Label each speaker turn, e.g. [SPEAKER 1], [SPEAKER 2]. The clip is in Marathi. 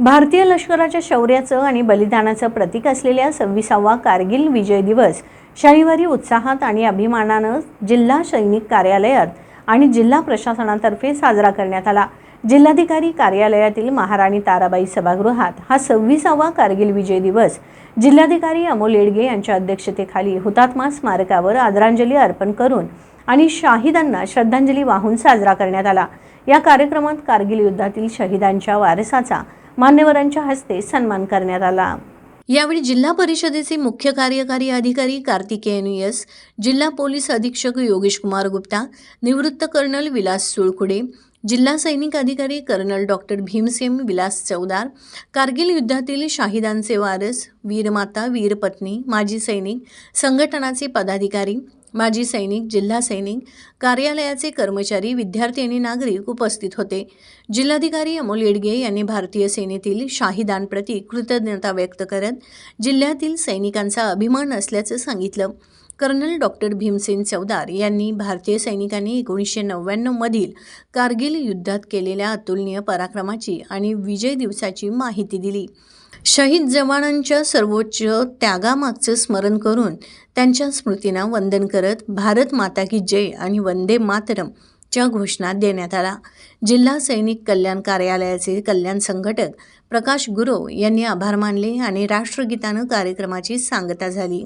[SPEAKER 1] भारतीय लष्कराच्या शौर्याचं आणि बलिदानाचं प्रतीक असलेल्या सव्वीसावा कारगिल विजय दिवस शनिवारी उत्साहात आणि अभिमानानं जिल्हा सैनिक कार्यालयात आणि जिल्हा प्रशासनातर्फे साजरा करण्यात आला. जिल्हाधिकारी कार्यालयातील महाराणी ताराबाई सभागृहात हा सव्वीसावा कारगिल विजय दिवस जिल्हाधिकारी अमोल येडगे यांच्या अध्यक्षतेखाली हुतात्मा स्मारकावर आदरांजली अर्पण करून आणि शाहिदांना श्रद्धांजली वाहून साजरा करण्यात आला. या कार्यक्रमात कारगिल युद्धातील शहीदांच्या वारसाचा मान्यवरांच्या हस्ते सन्मान करण्यात आला. यावेळी जिल्हा परिषदेचे मुख्य कार्यकारी अधिकारी कार्तिकेयन एस जिल्हा पोलीस अधीक्षक योगेश कुमार गुप्ता निवृत्त कर्नल विलास सुळकुडे जिल्हा सैनिक अधिकारी कर्नल डॉक्टर भीमसेन विलास चौदार कारगिल युद्धातील शाहिदांचे वारस वीरमाता वीरपत्नी माजी सैनिक संघटनाचे पदाधिकारी माजी सैनिक जिल्हा सैनिक कार्यालयाचे कर्मचारी विद्यार्थी आणि नागरिक उपस्थित होते. जिल्हाधिकारी अमोल येडगे यांनी भारतीय सेनेतील शाहिदांप्रती कृतज्ञता व्यक्त करत जिल्ह्यातील सैनिकांचा अभिमान असल्याचं सांगितलं. कर्नल डॉक्टर भीमसेन चौदार यांनी भारतीय सैनिकांनी एकोणीसशे नव्याण्णवमधील कारगिल युद्धात केलेल्या अतुलनीय पराक्रमाची आणि विजय दिवसाची माहिती दिली. शहीद जवानांच्या सर्वोच्च त्यागामागचं स्मरण करून त्यांच्या स्मृतींना वंदन करत भारत माता की जय आणि वंदे मातरम च्या घोषणा देण्यात आला. जिल्हा सैनिक कल्याण कार्यालयाचे कल्याण संघटक प्रकाश गुरव यांनी आभार मानले आणि राष्ट्रगीतानं कार्यक्रमाची सांगता झाली.